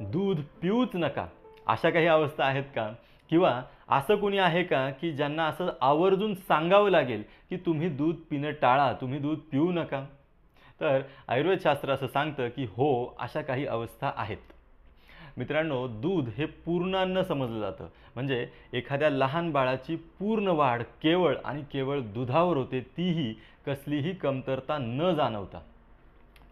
दूध पिऊच नका. अशा काही अवस्था आहेत का? किंवा असं कुणी आहे का की ज्यांना असं आवर्जून सांगावं लागेल की तुम्ही दूध पिणं टाळा तुम्ही दूध पिऊ नका? तर आयुर्वेदशास्त्र असं सांगतं की हो अशा काही अवस्था आहेत. मित्रांनो दूध हे पूर्णान्न समजलं जातं. म्हणजे एखाद्या लहान बाळाची पूर्ण वाढ केवळ आणि केवळ दुधावर होते तीही कसलीही कमतरता न जाणवता.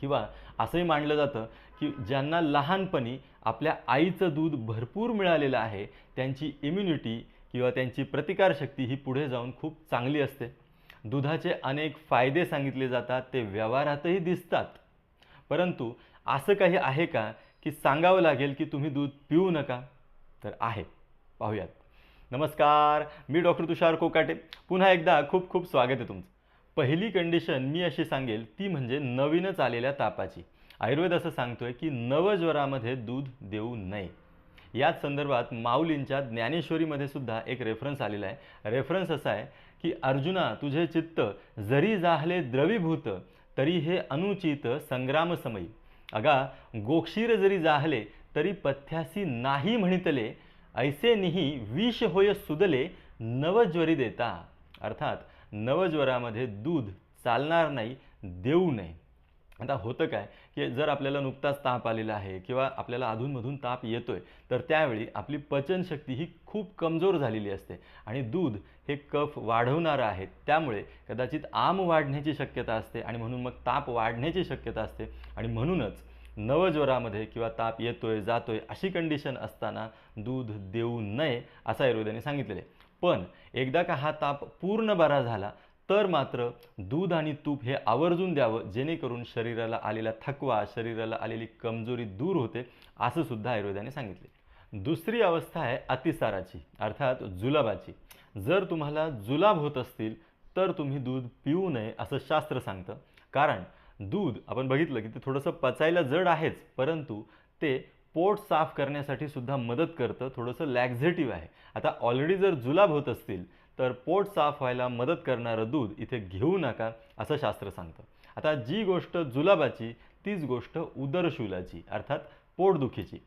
किंवा असंही मानलं जातं की ज्यांना लहानपणी आपल्या आईचं दूध भरपूर मिळालेलं आहे त्यांची इम्युनिटी किंवा त्यांची प्रतिकारशक्ती ही पुढे जाऊन खूप चांगली असते. दुधाचे अनेक फायदे सांगितले जातात ते व्यवहारातही दिसतात. परंतु असं काही आहे का की सांगावं लागेल की तुम्ही दूध पिऊ नका? तर आहे. पाहूयात. नमस्कार मी डॉक्टर तुषार कोकाटे. पुन्हा एकदा खूप खूप स्वागत आहे तुमचं. पहिली कंडिशन मी अशी सांगेल ती म्हणजे नवीनच आलेल्या तापाची. आयुर्वेद असं सांगतोय की नवज्वरामध्ये दूध देऊ नये. याच संदर्भात माऊलींच्या ज्ञानेश्वरीमध्ये सुद्धा एक रेफरन्स आलेला आहे. रेफरन्स असा आहे की अर्जुना तुझे चित्त जरी जाहले द्रवीभूत तरी हे अनुचित संग्रामसमयी. अगा गोक्षीर जरी जाहले तरी पथ्यासी नाही म्हणितले. ऐसे निही विष होय सुदले नवज्वरी देता. अर्थात नवज्वरामध्ये दूध चालणार नाही देऊ नये. आता होतं काय की जर आपल्याला नुकताच ताप आलेला आहे किंवा आपल्याला अधूनमधून ताप येतो आहे तर त्यावेळी आपली पचनशक्ती ही खूप कमजोर झालेली असते आणि दूध हे कफ वाढवणारं आहे. त्यामुळे कदाचित आम वाढण्याची शक्यता असते आणि म्हणून मग ताप वाढण्याची शक्यता असते. आणि म्हणूनच नवज्वरामध्ये किंवा ताप येतोय जातोय अशी कंडिशन असताना दूध देऊ नये असं आयुर्वेदाने सांगितलेलं आहे. पण एकदा का हा ताप पूर्ण बरा झाला तर मात्र दूध आणि तूप हे आवर्जून द्यावं जेणेकरून शरीराला आलेला थकवा शरीराला आलेली कमजोरी दूर होते असं सुद्धा आयुर्वेदाने सांगितले. दुसरी अवस्था आहे अतिसाराची अर्थात जुलाबाची. जर तुम्हाला जुलाब होत असतील तर तुम्ही दूध पिऊ नये असं शास्त्र सांगतं. कारण दूध आपण बघितलं की ते थोडंसं पचायला जड आहेच परंतु ते पोट साफ करण्यासाठी सुद्धा मदत करतं थोडंसं लॅक्झेटिव्ह आहे. आता ऑलरेडी जर जुलाब होत असतील तर पोट साफ व्हायला मदत करणारं दूध इथे घेऊ नका असं शास्त्र सांगतं. आता जी गोष्ट जुलाबाची तीच गोष्ट उदरशूलाची अर्थात पोटदुखीची.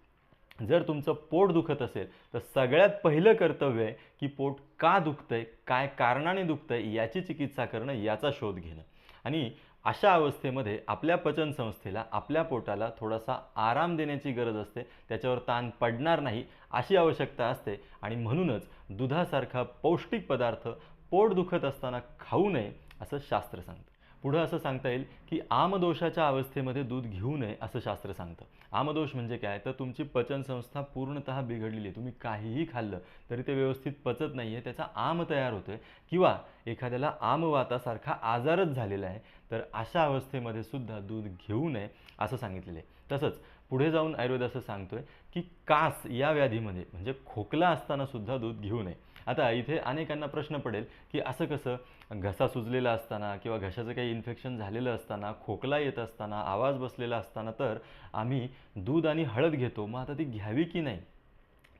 जर तुमचं पोट दुखत असेल तर सगळ्यात पहिलं कर्तव्य आहे की पोट का दुखतंय काय कारणाने दुखतंय याची चिकित्सा करणं याचा शोध घेणं. आणि अशा अवस्थेमध्ये आपल्या पचनसंस्थेला आपल्या पोटाला थोडासा आराम देण्याची गरज असते. त्याच्यावर ताण पडणार नाही अशी आवश्यकता असते. आणि म्हणूनच दुधासारखा पौष्टिक पदार्थ पोट दुखत असताना खाऊ नये असं शास्त्र सांगतं. पुढं असं सांगता येईल की आमदोषाच्या अवस्थेमध्ये दूध घेऊ नये असं शास्त्र सांगतं. आमदोष म्हणजे काय? तर तुमची पचनसंस्था पूर्णतः बिघडलेली आहे. तुम्ही काहीही खाल्लं तरी ते व्यवस्थित पचत नाही आहे त्याचा आम तयार होतो आहे किंवा एखाद्याला आमवातासारखा आजारच झालेला आहे तर अशा अवस्थेमध्ये सुद्धा दूध घेऊ नये असं सांगितलेलं आहे. तसंच पुढे जाऊन आयुर्वेद असं सांगतोय की कास या व्याधीमध्ये म्हणजे खोकला असताना सुद्धा दूध घेऊ नये. आता इथे अनेकांना प्रश्न पडेल की असं कसं घसा सुजलेला असताना किंवा घशाचं काही इन्फेक्शन झालेलं असताना खोकला येत असताना आवाज बसलेला असताना तर आम्ही दूध आणि हळद घेतो. मग आता ती घ्यावी की नाही?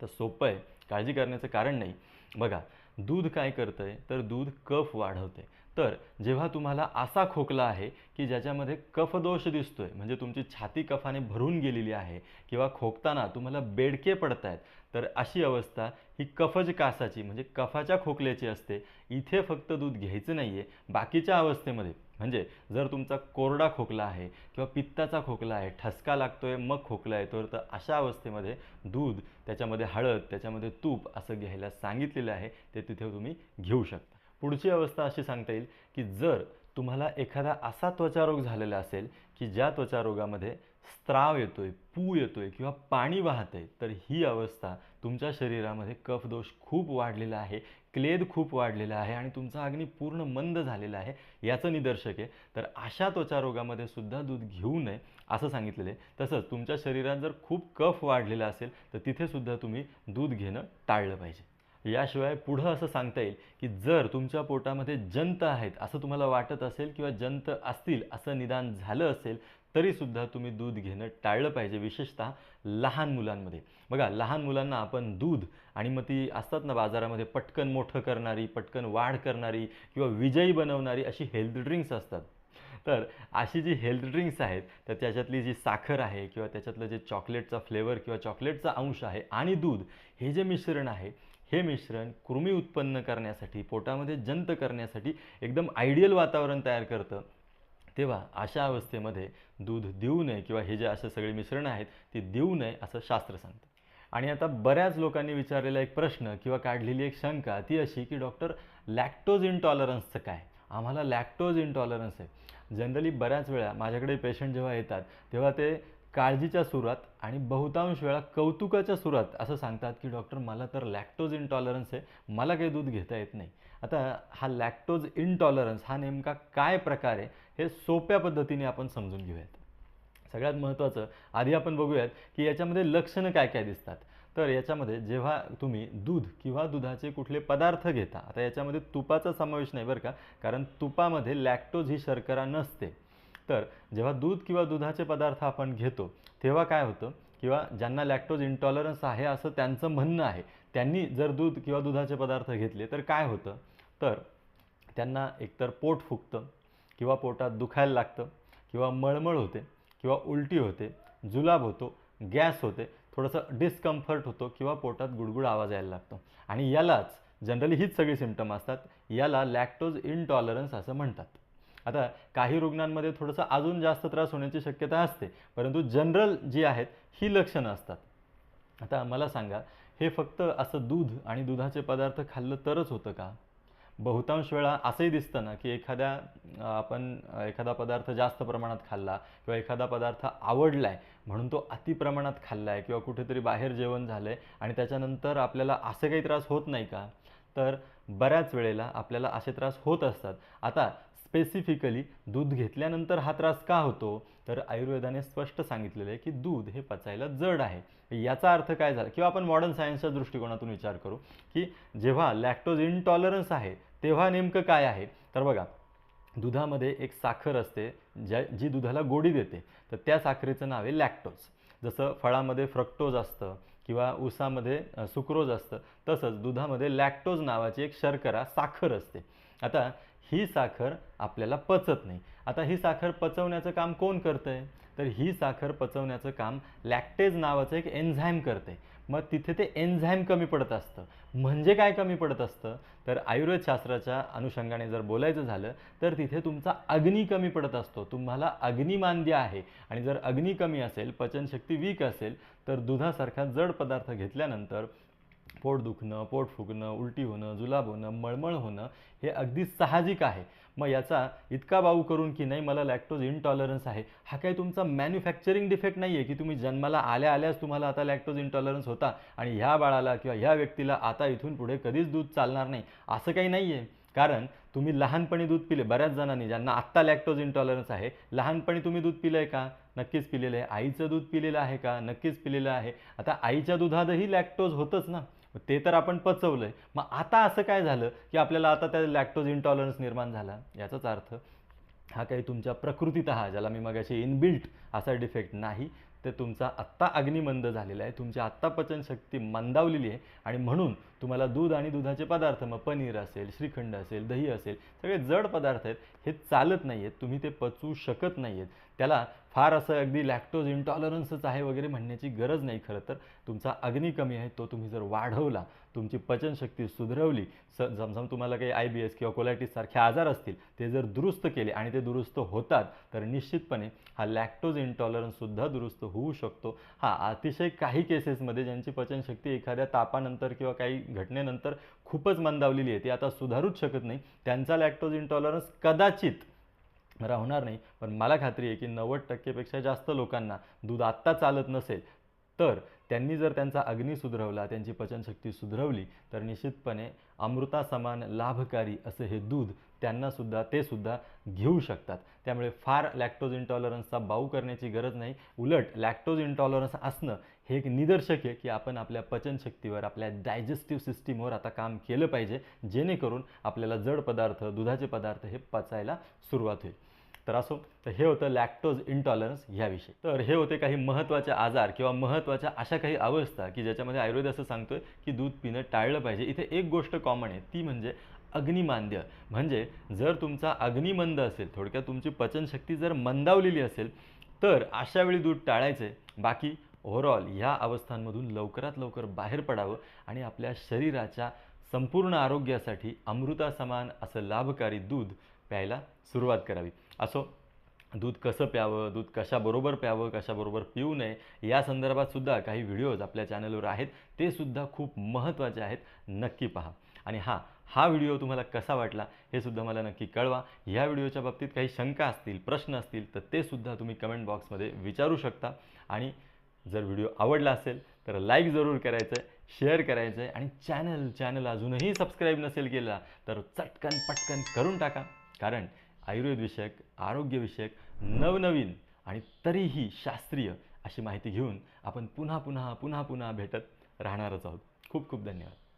तर सोपं आहे. काळजी करण्याचं कारण नाही. बघा दूध काय करतं आहे तर दूध कफ वाढवते तर जेव्हा तुम्हाला असा खोकला आहे की ज्याच्यामध्ये कफदोष दिसतोय म्हणजे तुमची छाती कफाने भरून गेलेली आहे किंवा खोकताना तुम्हाला बेडके पडत आहेत तर अशी अवस्था ही कफज कासाची म्हणजे कफाच्या खोकल्याची असते. इथे फक्त दूध घ्यायचं नाही आहे बाकीच्या अवस्थेमध्ये. म्हणजे जर तुमचा कोरडा खोकला आहे किंवा पित्ताचा खोकला आहे ठसका लागतो आहे मग खोकला येतो तर अशा अवस्थेमध्ये दूध त्याच्यामध्ये हळद त्याच्यामध्ये तूप असं घ्यायला सांगितलेलं आहे ते तिथे तुम्ही घेऊ शकता. पुढची अवस्था अशी सांगता येईल की जर तुम्हाला एखादा असा त्वचारोग झालेला असेल की ज्या त्वचारोगामध्ये स्त्राव आहे पू येतो आहे किंवा पाणी वाहतंय तर ही अवस्था तुमच्या शरीरामध्ये कफदोष खूप वाढलेला आहे क्लेद खूप वाढलेला आहे आणि तुमचा अग्नी पूर्ण मंद झालेला आहे याचं निदर्शक आहे. तर अशा त्वचारोगामध्ये सुद्धा दूध घेऊ नये असं सांगितलेलं आहे. तसंच तुमच्या शरीरात जर खूप कफ वाढलेला असेल तर तिथेसुद्धा तुम्ही दूध घेणं टाळलं पाहिजे. याशिवाय पुढं असं सांगता येईल की जर तुमच्या पोटामध्ये जंत आहेत असं तुम्हाला वाटत असेल किंवा जंत असतील असं निदान झालं असेल तरीसुद्धा तुम्ही दूध घेणं टाळलं पाहिजे विशेषतः लहान मुलांमध्ये. बघा लहान मुलांना आपण दूध आणि मग ती असतात ना बाजारामध्ये पटकन मोठं करणारी पटकन वाढ करणारी किंवा विजयी बनवणारी अशी हेल्थ ड्रिंक्स असतात. तर अशी जी हेल्थ ड्रिंक्स आहेत तर त्याच्यातली जी साखर आहे किंवा त्याच्यातलं जे चॉकलेटचा फ्लेवर किंवा चॉकलेटचा अंश आहे आणि दूध हे जे मिश्रण आहे हे मिश्रण कृमी उत्पन्न करण्यासाठी पोटामध्ये जंत करण्यासाठी एकदम आयडियल वातावरण तयार करतं. तेव्हा अशा अवस्थेमध्ये दूध देऊ नये किंवा हे जे असे सगळे मिश्रणं आहेत ती देऊ नये असं शास्त्र सांगतं. आणि आता बऱ्याच लोकांनी विचारलेला एक प्रश्न किंवा काढलेली एक शंका ती अशी की डॉक्टर लॅक्टोज इंटॉलरन्सचं काय? आम्हाला लॅक्टोज इंटॉलरन्स आहे. जनरली बऱ्याच वेळा माझ्याकडे पेशंट जेव्हा येतात तेव्हा ते काळजीच्या सुरात आणि बहुतांश वेळा कौतुकाच्या सुरात असं सांगतात की डॉक्टर मला तर लॅक्टोज इंटॉलरन्स आहे. मला काही दूध घेता येत नाही. आता हा लॅक्टोज इंटॉलरन्स हा नेमका काय प्रकार आहे हे सोप्या पद्धतीने आपण समजून घेऊयात. सगळ्यात महत्त्वाचं आधी आपण बघूयात की याच्यामध्ये लक्षणं काय काय दिसतात. तर याच्यामध्ये जेव्हा तुम्ही दूध किंवा दुधाचे कुठले पदार्थ घेता आता याच्यामध्ये तुपाचा समावेश नाही बरं का कारण तुपामध्ये लॅक्टोज ही शर्करा नसते. तर जेव्हा दूध किंवा दुधाचे पदार्थ आपण घेतो तेव्हा काय होतं किंवा ज्यांना लॅक्टोज इंटॉलरन्स आहे असं त्यांचं म्हणणं आहे त्यांनी जर दूध किंवा दुधाचे पदार्थ घेतले तर काय होतं? तर त्यांना एकतर पोट फुगतं किंवा पोटात दुखायला लागतं किंवा मळमळ होते किंवा उलटी होते जुलाब होतो गॅस होते थोडंसं डिस्कम्फर्ट होतो किंवा पोटात गुडगुड आवाज यायला लागतो. आणि यालाच जनरली हीच सगळी सिमटम असतात याला लॅक्टोज इनटॉलरन्स असं म्हणतात. आता काही रुग्णांमध्ये थोडंसं अजून जास्त त्रास होण्याची शक्यता असते परंतु जनरल जी आहेत ही लक्षणं असतात. आता मला सांगा हे फक्त असं दूध आणि दुधाचे पदार्थ खाल्लं तरच होतं का? बहुतांश वेळा असंही दिसतं ना की एखाद्या आपण एखादा पदार्थ जास्त प्रमाणात खाल्ला किंवा एखादा पदार्थ आवडला आहे म्हणून तो अतिप्रमाणात खाल्ला आहे किंवा कुठेतरी बाहेर जेवण झालं आहे आणि त्याच्यानंतर आपल्याला असे काही त्रास होत नाही का? तर बऱ्याच वेळेला आपल्याला असे त्रास होत असतात. आता स्पेसिफिकली दूध घेतल्यानंतर हा त्रास का होतो? तर आयुर्वेदाने स्पष्ट सांगितलेलं आहे की दूध हे पचायला जड आहे. याचा अर्थ काय झाला? किंवा आपण मॉडर्न सायन्सच्या दृष्टिकोनातून विचार करू की जेव्हा लॅक्टोज इनटॉलरन्स आहे तेव्हा नेमकं काय आहे? तर बघा दुधामध्ये एक साखर असते ज्या जी दुधाला गोडी देते. तर त्या साखरेचं नाव आहे लॅक्टोज जसं फळामध्ये फ्रक्टोज असतं किंवा ऊसामध्ये सुक्रोज असतं तसंच दुधामध्ये लॅक्टोज नावाची एक शर्करा साखर असते. आता ही साखर आपल्याला पचत नाही. आता ही साखर पचवण्याचं काम कोण करतं आहे तर ही साखर पचवण्याचं काम लॅक्टेज नावाचं एक एन्झाईम करते मग तिथे ते एन्झाईम कमी पडत असतं. म्हणजे काय कमी पडत असतं? तर आयुर्वेदशास्त्राच्या अनुषंगाने जर बोलायचं झालं तर तिथे तुमचा अग्नी कमी पडत असतो. तुम्हाला अग्निमांद्य आहे. आणि जर अग्नी कमी असेल पचनशक्ती वीक असेल तर दुधासारखा जड पदार्थ घेतल्यानंतर पोट दुखणं पोट फुगणं उलटी होणं जुलाब होणं मळमळ होणं हे अगदी साहजिक आहे. मग याचा इतका बाऊ करून की नाही मला लॅक्टोज इनटॉलरन्स आहे. हा काही तुमचा मॅन्युफॅक्चरिंग डिफेक्ट नाही आहे की तुम्ही जन्माला आल्या आल्याच तुम्हाला आता लॅक्टोज इनटॉलरन्स होता आणि ह्या बाळाला किंवा ह्या व्यक्तीला आता इथून पुढे कधीच दूध चालणार नाही. असं काही नाही आहे कारण तुम्ही लहानपणी दूध पिले. बऱ्याच जणांनी ज्यांना आत्ता लॅक्टोज इंटॉलरन्स आहे लहानपणी तुम्ही दूध पिलं आहे का? नक्कीच पिलेलं आहे. आईचं दूध पिलेलं आहे का? नक्कीच पिलेलं आहे. आता आईच्या दुधातही लॅक्टोज होतंच ना. ते तर आपण पचवलं आहे मग आता असं काय झालं की आपल्याला आता त्या लॅक्टोज इंटॉलरन्स निर्माण झाला? याचाच अर्थ हा काही तुमच्या प्रकृतीत हा ज्याला मी मगाशी इनबिल्ट असा डिफेक्ट नाही ते तुमचा आत्ता अग्निमंद झालेला आहे. तुमची आत्ता पचनशक्ती मंदावलेली आहे. आणि म्हणून तुम्हाला दूध आणि दुधाचे पदार्थ मग पनीर असेल श्रीखंड असेल दही असेल सगळे जड पदार्थ आहेत हे चालत नाही आहेत तुम्ही ते पचवू शकत नाही आहेत त्याला फार असं अगदी लॅक्टोज इंटॉलरन्सच आहे वगैरे म्हणण्याची गरज नाही खरं तर. तुमचा अग्नी कमी आहे तो तुम्ही जर वाढवला तुमची पचनशक्ती सुधरवली स समजा तुम्हाला काही आय बी एस किंवा कोलायटिस सारखे आजार असतील ते जर दुरुस्त केले आणि ते दुरुस्त होतात तर निश्चितपणे हा लॅक्टोज इंटॉलरन्ससुद्धा दुरुस्त होऊ शकतो. हा अतिशय काही केसेसमध्ये ज्यांची पचनशक्ती एखाद्या तापानंतर किंवा काही घटनेनंतर खूपच मंदावलेली आहे. ती आता सुधारूच शकत नाही. त्यांचा लॅक्टोज इंटॉलरन्स कदाचित राहणार नाही. पण मला खात्री आहे की नव्वद टक्केपेक्षा जास्त लोकांना दूध आत्ता चालत नसेल तर त्यांनी जर त्यांचा अग्नी सुधरवला त्यांची पचनशक्ती सुधरवली तर निश्चितपणे अमृतासमान लाभकारी असं हे दूध त्यांनासुद्धा ते सुद्धा घेऊ शकतात. त्यामुळे फार लॅक्टोज इंटॉलरन्सचा बाऊ करण्याची गरज नाही. उलट लॅक्टोज इंटॉलरन्स असणं हे एक निदर्शक आहे की आपण आपल्या पचनशक्तीवर आपल्या डायजेस्टिव्ह सिस्टीमवर आता काम केलं पाहिजे जेणेकरून आपल्याला जड पदार्थ दुधाचे पदार्थ हे पचायला सुरुवात होईल. तर असो तर हे होतं लॅक्टोज इंटॉलरन्स ह्याविषयी. तर हे होते काही महत्त्वाचे आजार किंवा महत्त्वाच्या अशा काही अवस्था की ज्याच्यामध्ये आयुर्वेद असं सांगतोय की दूध पिणं टाळलं पाहिजे. इथे एक गोष्ट कॉमन आहे ती म्हणजे अग्निमांद्य. म्हणजे जर तुमचा अग्निमंद असेल थोडक्यात तुमची पचनशक्ती जर मंदावलेली असेल तर अशा वेळी दूध टाळायचे. बाकी ओव्हरऑल ह्या अवस्थांमधून लवकरात लवकर बाहेर पडावं आणि आपल्या शरीराच्या संपूर्ण आरोग्यासाठी अमृतासमान असं लाभकारी दूध प्यायला सुरुवात करावी. असो दूध कसं प्यावं दूध कशाबरोबर प्यावं कशाबरोबर पिऊ नये या संदर्भात सुद्धा काही व्हिडिओज आपल्या चॅनलवर आहेत. ते सुद्धा खूप महत्त्वाचे आहेत. नक्की पहा. आणि हां हा व्हिडिओ तुम्हाला कसा वाटला हे सुद्धा मला नक्की कळवा. ह्या व्हिडिओच्या बाबतीत काही शंका असतील प्रश्न असतील तर ते सुद्धा तुम्ही कमेंट बॉक्समध्ये विचारू शकता. आणि जर व्हिडिओ आवडला असेल तर लाईक जरूर करायचं आहे शेअर करायचं आहे आणि चॅनल चॅनल अजूनही सबस्क्राईब नसेल केला तर चटकन पटकन करून टाका. कारण आयुर्वेदविषयक आरोग्यविषयक नवनवीन आणि तरीही शास्त्रीय अशी माहिती घेऊन आपण पुन्हा पुन्हा पुन्हा पुन्हा भेटत राहणारच आहोत. खूप खूप धन्यवाद.